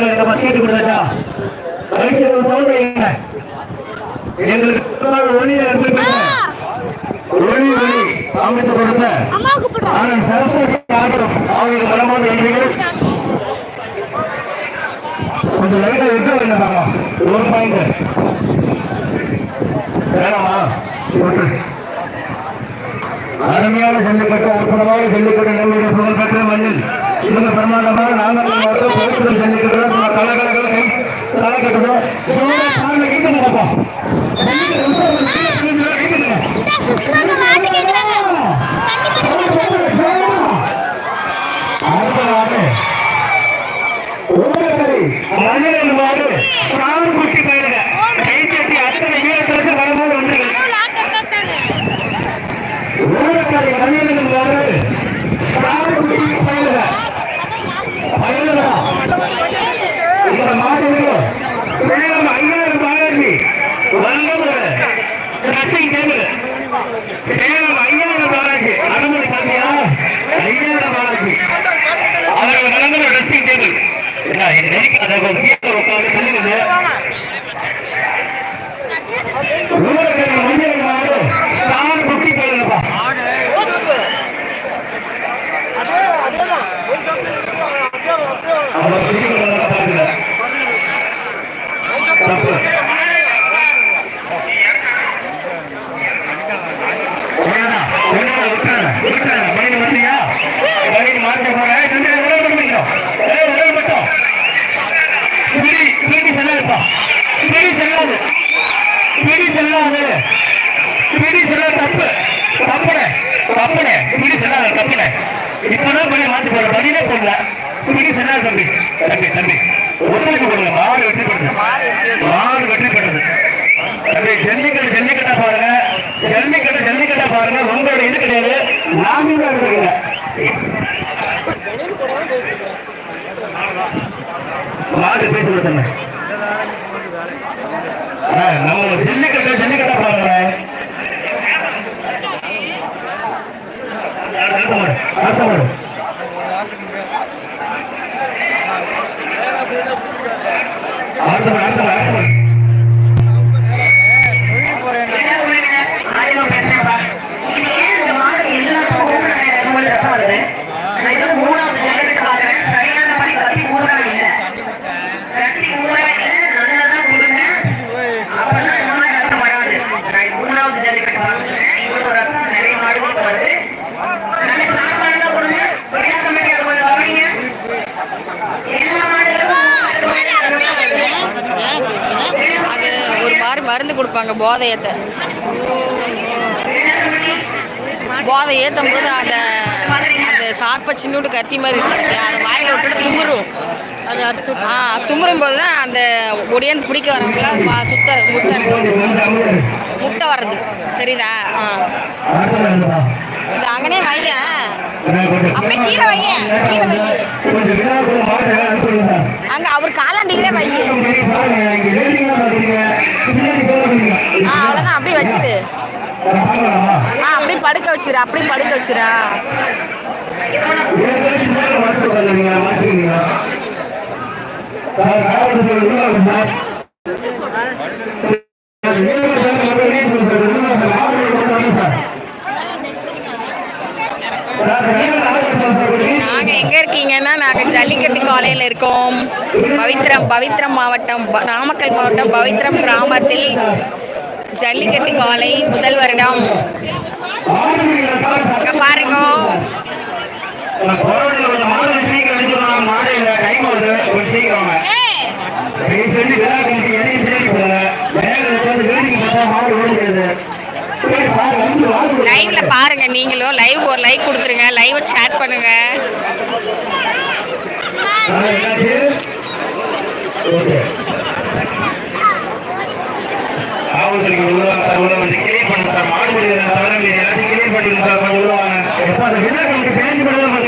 Sound நம்ம சீட்டு கொடுத்தாச்சா? வயசு sound வைங்க எங்களுக்கு ஒளி ஒளி ஒளி. அமைத்து கொடுத்த ஆனந்த் சரஸ்வதி ஆகியோர் அவங்களுக்கு மனமான நன்றிகள் கொஞ்சம் லைட்டா விட்டு வைங்க பார்க்கலாம் ஒரு பாயிண்ட் வேணாமா? அருமையான ஜல்லிக்கட்டு அற்புதமான ஜல்லிக்கட்டு. நம்முடைய புகழ்பெற்ற மண்ணில். மிக பிரமாண்டமான பவித்திர ஜல்லிக்கட்டு. கலக்கட்டுறோம் சேலம் ஐயாயிரம் பாலாஜி. அனுமதி பாத்தியா ஐயாயிரம் பாலாஜி. அவர்கள் வழங்குற ட்ரெஸ்ஸிங் டேபிள் என்ன இது நெருக்காத கீழே உட்காந்து தள்ளுங்க தப்புடே. பிடி செல்லாது, தப்புடே. இப்பதான் மணி மாத்தி போற மணியே போடல பிடி செல்லாது தம்பி. தம்பி தம்பி. ஒத்துழைப்பு கொடுங்க. மாடு வெற்றி பெற்றது. மாடு வெற்றி பெற்றது. தம்பி ஜல்லிக்கட்டு ஜல்லிக்கட்டா பாருங்க. ஜல்லிக்கட்டு ஜல்லிக்கட்டா பாருங்க. உங்களோட இது கிடையாது. நாம தான் மாடு பேசி நம்ம ஜல்லிக்கட்டு ஜல்லிக்கட்டா பாருங்க அடுத்த மாடு அடுத்த மாடு அடுத்த மாடு அடுத்த மாடு அடுத்த மாடு அது ஒரு மாதிரி மருந்து கொடுப்பாங்க போதை ஏத்த போதை ஏற்றும் போது அந்த அந்த சார்பை சின்னோண்டு கத்தி மாதிரி இருக்கு அதை வாயில் விட்டுட்டு துமுறும் அது ஆ துமுறும் போது தான் அந்த ஒடியாந்து பிடிக்க வரவங்கள வா சுத்த முட்டை முட்டை வர்றது. தெரியுதா? ஆ. இது அங்கனே வைங்க. அப்படியே கீழே வைங்க வைங்க. அங்க அவர் காலாண்டிகளே வைங்க. அவ்வளோதான் அப்படி வச்சிரு. ஆ அப்படி படுக்க வச்சிரு. அப்படி படுக்க வச்சிரா. நாங்கள் எங்கே இருக்கீங்கன்னா நாங்கள் ஜல்லிக்கட்டு காலையில் இருக்கோம். பவித்ரம் பவித்ரம் மாவட்டம் நாமக்கல் மாவட்டம் பவித்ரம் கிராமத்தில். ஜல்லிக்கட்டு காலை முதல் வருடம். பாருங்க. லைவ்ல பாருங்க நீங்களும் லைவ் ஒரு லைக் கொடுத்துருங்க. லைவ் சேட் பண்ணுங்க? ஓகே என்ற பொதுவான விழாக்களுக்கு பேஞ்சு விடுதலை